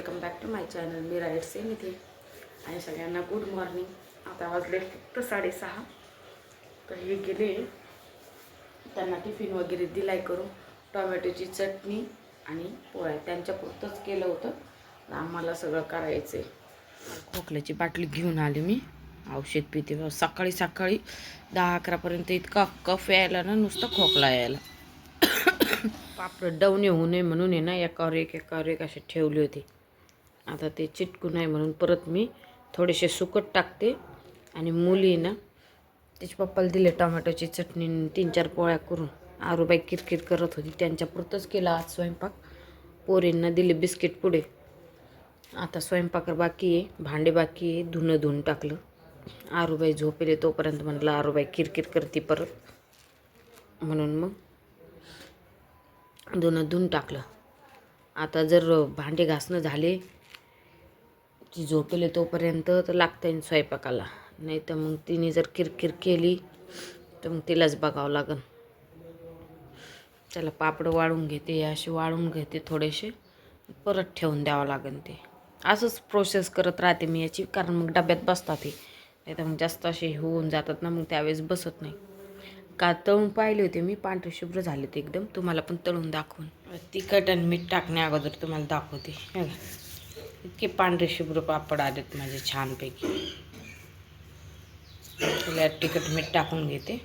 Welcome back to my channel. मी राईट सेम इथे आणि सगळ्यांना गुड मॉर्निंग आता वाजले फक्त साडेसहा. तर हे गेले. त्यांना टिफिन वगैरे दिलाय करून. टोमॅटोची चटणी आणि पोळ्या. त्यांच्यापुरतंच केलं होतं. आम्हाला सगळं करायचं आहे खोकल्याची बाटली घेऊन आली मी. औषध पिते सकाळी सकाळी दहा अकरापर्यंत इतका कफ यायला ना नुसतं खोकला यायला. पापड डाऊन येऊ नये म्हणून आहे ना एकावर एक एकावर एक असे ठेवले होते. आता ते चिटकू आहे म्हणून परत मी थोडेसे सुकट टाकते. आणि मुलीनं त्याच्या पप्पाला दिले टोमॅटोची चटणी तीन चार पोळ्या करून. आरूबाई किरकिर करत होती. त्यांच्यापुरतंच केला आज स्वयंपाक. पोरींना दिले बिस्किट पुढे. आता स्वयंपाक बाकी आहे. भांडे बाकी आहे. धुणं धुवून टाकलं. आरूबाई झोपेले तोपर्यंत म्हटलं आरूबाई किरकिर करते परत. म्हणून मग धुणं धुवून टाकलं. आता जर भांडे घासणं झाले ती झोपेल तोपर्यंत तर लागतं स्वयंपाकाला. नाही तर मग तिने जर किरकिर केली तर मग तिलाच बघावं लागन. त्याला पापड वाळून घेते असे वाळून घेते थोडेसे परत ठेवून द्यावं लागेल ते. असंच प्रोसेस करत राहते मी याची कारण मग डब्यात बसतात ते नाही तर मग जास्त असे होऊन जातात ना मग त्यावेळेस बसत नाही. का तळून पाहिले होते मी पांढरे शुभ्र झाले होते एकदम. तुम्हाला पण तळून दाखवून. तिखट आणि मीठ टाकण्या अगोदर तुम्हाला दाखवते. इतके पांढरे शुभ्र पापड आलेत माझे छानपैकी. त्याला तिखट मीठ टाकून घेते.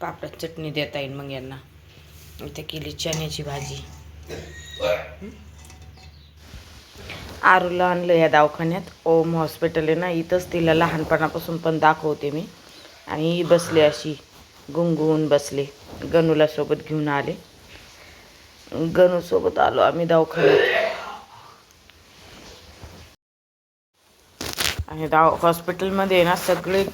पापडात चटणी देता येईल मग यांना. इथे केली चण्याची भाजी. आरूला आणलं या दवाखान्यात. ओम हॉस्पिटल आहे ना इथंच तिला लहानपणापासून पण दाखवते मी. आणि ही बसले अशी गुंगून बसले. गणूला सोबत घेऊन आले. गणूसोबत आलो आम्ही दवाखान्यात. आणि दाव हॉस्पिटलमध्ये ना सगळे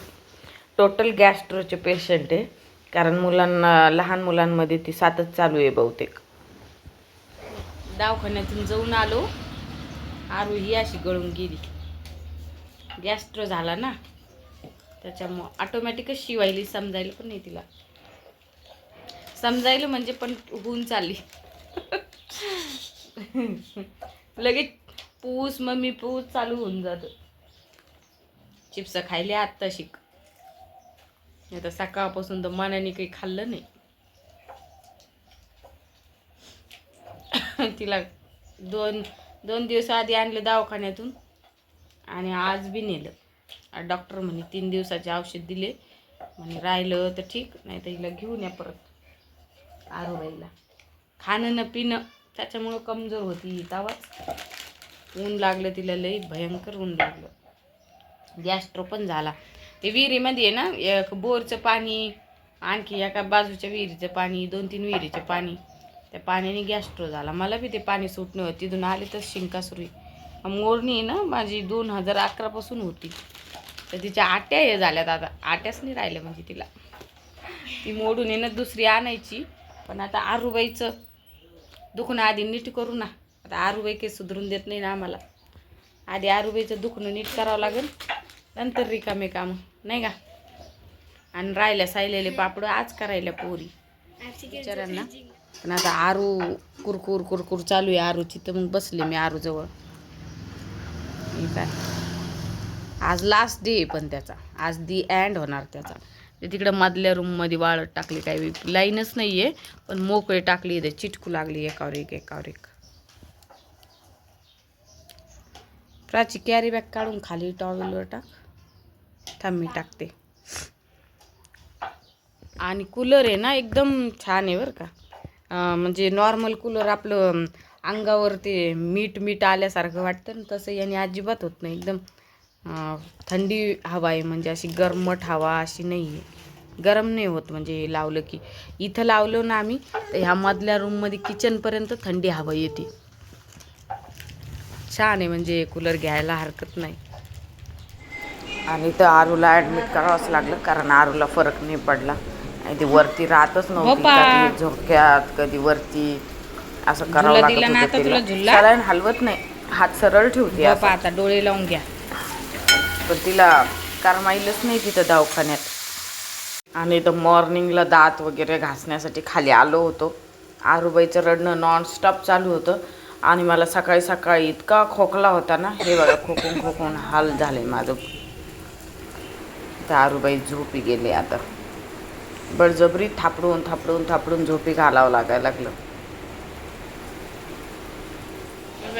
टोटल गॅस्ट्रोचे पेशंट आहे. कारण मुलांना लहान मुलांमध्ये ती सातच चालू आहे बहुतेक. दवाखान्यातून जाऊन आलो. आरू ही अशी गळून गेली. गॅस्ट्रो झाला ना. त्याच्यामुळं ऑटोमॅटिकच शिवायली समजायला पण नाही तिला. समजायला म्हणजे पण होऊन चालली. लगेच पूस मम्मी पूस चालू होऊन जातं. चिप्स खायले आत्ता शिक आता सकाळपासून तर मनाने काही खाल्लं नाही. तिला दोन दोन दिवस आधी आणलं दवाखान्यातून आणि आज बी नेलं. डॉक्टर म्हणे तीन दिवसाचे औषध दिले. म्हणे राहिलं तर ठीक नाही तर हिला घेऊन या परत आरोबाईला. खाणं न पिणं त्याच्यामुळं कमजोर होती ही ऊन लागलं तिला लई भयंकर ऊन लागलं. गॅस्ट्रो पण झाला. ते विहिरीमध्ये आहे ना एक बोरचं पाणी आणखी एका बाजूच्या विहिरीचं पाणी दोन तीन विहिरीचं पाणी त्या पाण्याने गॅस्ट्रो झाला. मला बी ते पाणी सुटणं तिथून आले तर शिंका सुरू मोरणी आहे ना माझी दोन हजार अकरापासून होती. तर तिच्या आट्या हे झाल्यात आता. आट्याच नाही राहिल्या म्हणजे तिला. ती मोडून येणं ना दुसरी आणायची. पण आता आरूबाईचं दुखणं आधी नीट करू ना. आता आरूबाई काही सुधरून देत नाही ना आम्हाला. आधी आरूबाईचं दुखणं नीट करावं लागेल. नंतर रिकामे काम नाही का? आणि राहिल्या सायलेले पापड आज करायला पोरी? विचारांना पण आता आरू कुरकुर कुरकुर चालू आहे आरूची तर मग बसले मी आरूजवळ काय? आज लास्ट डे आहे पण त्याचा. आज दी अँड होणार त्याचा. ते तिकडं मधल्या रूममध्ये वाळत टाकली काही लाईनच नाही आहे पण मोकळे टाकली ते चिटकू लागली एकावर एक एकावर एक. प्राची कॅरी बॅग काढून खाली टॉवेलवर टाक. थांब मी टाकते. आणि कूलर आहे ना एकदम छान आहे बरं का. म्हणजे नॉर्मल कूलर आपलं अंगावर ते मीठ मीठ आल्यासारखं वाटतं ना तसं याने अजिबात होत नाही. एकदम थंडी हवा आहे म्हणजे अशी गरमट हवा अशी नाही आहे. गरम नाही होत म्हणजे लावलं की. इथं लावलं ना आम्ही तर ह्या मधल्या रूममध्ये किचनपर्यंत थंडी हवा येते. छान आहे म्हणजे कूलर घ्यायला हरकत नाही. आणि तर आरूला ॲडमिट करावंच लागलं कारण आरूला फरक नाही पडला. आणि ती वरती राहतच नव्हती कधी झोक्यात कधी वरती. असं करावं लागत होतं तिला. सलाईन हलवत नाही. हात सरळ ठेवते असं. आता डोळे लावून घ्या. पण तिला करमाईलच नाही तिथं दवाखान्यात. आणि तर मॉर्निंगला दात वगैरे घासण्यासाठी खाली आलो होतो. आरूबाईचं रडणं नॉनस्टॉप चालू होतं. आणि मला सकाळी सकाळी इतका खोकला होता ना हे बघा खोकून खोकून हाल झाले माझं. दारूबाई झोपी गेले आता. बळजबरी थापडून थापडून थापडून झोपी घालावं लागायला लागलं.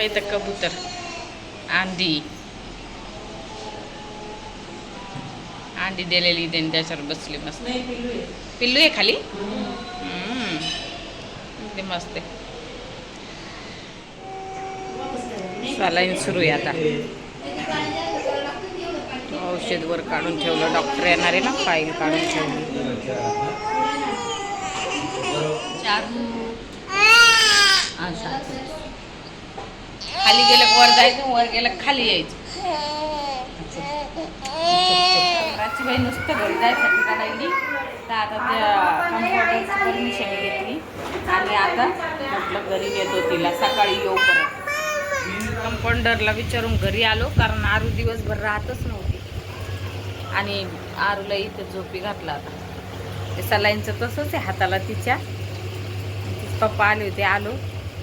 इथं कबूतर आंधी अंडी दिलेली त्यांनी त्याच्यावर बसली मस्त. पिल्लू आहे. खाली? हम्म. ते मस्त आहे. सलाईन सुरू आहे आता. औषध वर काढून ठेवलं. डॉक्टर येणार आहे ना फाईल काढून ठेवली. खाली गेलं का वर जायचं? वर गेलं खाली यायचं? राशीबाई नुसतं घरी जायसाठी काढायली. तर आता त्या कम्प्युटरची परमिशन घेतली. आणि आता म्हटलं घरी येतो तिला. सकाळी येऊ परत. कंपाऊंडरला विचारून घरी आलो कारण आरू दिवसभर राहतच नव्हती. आणि आरूला इथं झोपी घातला होता. ते सलाईंचं तसंच आहे हाताला तिच्या. पप्पा आले होते आलो.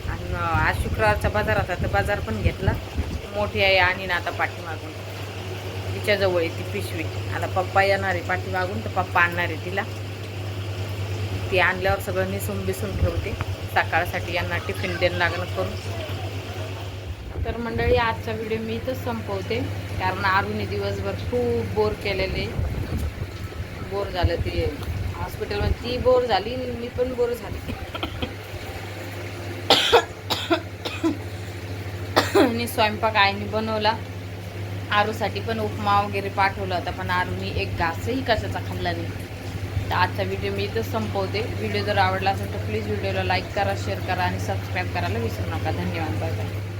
आणि आज शुक्रवारचा बाजार होता तर बाजार पण घेतला. मोठी आई आणि ना आता पाठीमागून तिच्याजवळ आहे ती पिशवी. आता पप्पा येणार आहे पाठीमागून तर पप्पा आणणार आहे तिला. ती आणल्यावर सगळं निसून बिसून ठेवते. सकाळसाठी यांना टिफिन देणं लागणं करून. तर मंडळी आजचा व्हिडिओ मी इथंच संपवते. कारण आरुने दिवसभर खूप बोर केलेले. बोर झालं ते. हॉस्पिटलमध्ये ती बोर झाली मी पण बोर झाली. आणि स्वयंपाक आईने बनवला. आरूसाठी पण उपमा वगैरे पाठवला होता पण आरूनी एक घासही कशाचा खाल्ला नाही. तर आजचा व्हिडिओ मी इथंच संपवते. व्हिडिओ जर आवडला असेल तर प्लीज व्हिडिओला लाईक करा शेअर करा आणि सबस्क्राईब करायला विसरू नका. धन्यवाद. Bye bye